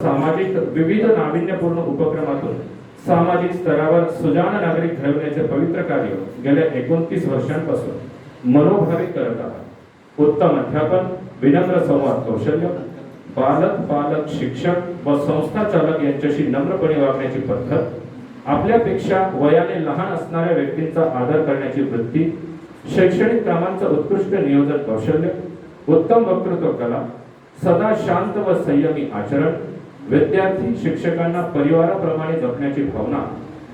सामाजिक विविध नाविन्यपूर्ण उपक्रमातून सामाजिक स्तरावर सुजाण नागरिक घडवण्याचे पवित्र कार्य गेल्या एकोणतीस वर्षांपासून मनोभावी करत आहात उत्तम अध्यापन विनम्र संवाद कौशल्य बालक पालक शिक्षक व संस्था चालक यांच्याशी नम्रपणे वागण्याची पद्धत आपल्यापेक्षा वयाने लहान असणाऱ्या व्यक्तींचा आदर करण्याची वृत्ती शैक्षणिक कामांचं उत्कृष्ट नियोजन कौशल्य उत्तम वक्तृत्व कला सदा शांत व संयमी आचरण विद्यार्थी शिक्षकांना परिवाराप्रमाणे जपण्याची भावना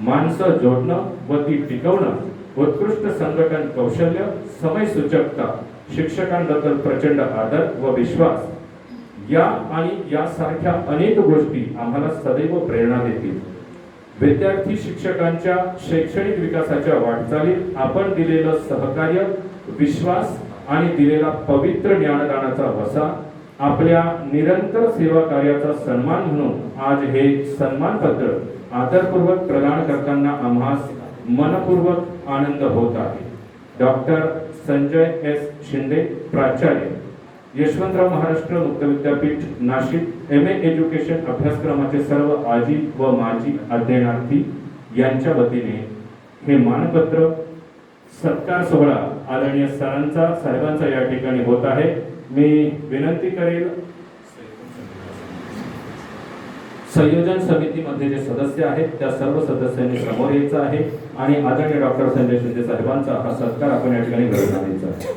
माणसं जोडणं व ती टिकवणं उत्कृष्ट संघटन कौशल्य समय सूचकता शिक्षकांबद्दल प्रचंड आदर व विश्वास या आणि यासारख्या अनेक गोष्टी आम्हाला सदैव प्रेरणा देतील. विद्यार्थी शिक्षकांच्या शैक्षणिक विकासाच्या वाटचालीत आपण दिलेलं सहकार्य विश्वास आणि दिलेला पवित्र ज्ञानदानाचा वसा आपल्या निरंतर सेवा कार्याचा सन्मान म्हणून आज हे सन्मानपत्र आदरपूर्वक प्रदान करताना आम्हास मनपूर्वक आनंद होत आहे. डॉक्टर संजय एस शिंदे प्राचार्य यशवंतराव महाराष्ट्र मुक्त विद्यापीठ नाशिक एम ए एज्युकेशन अभ्यासक्रमाचे सर्व आजी व माजी अध्ययनार्थी यांच्या वतीने हे मानपत्र सत्कार सोहळा आदरणीय सरांचा साहेबांचा या ठिकाणी होत आहे. मी विनंती करेल संयोजन समितीमध्ये जे सदस्य आहेत त्या सर्व सदस्यांनी समोर यायचं आहे आणि आदरणीय डॉक्टर संजय शिंदे साहेबांचा हा सत्कार आपण या ठिकाणी घडवून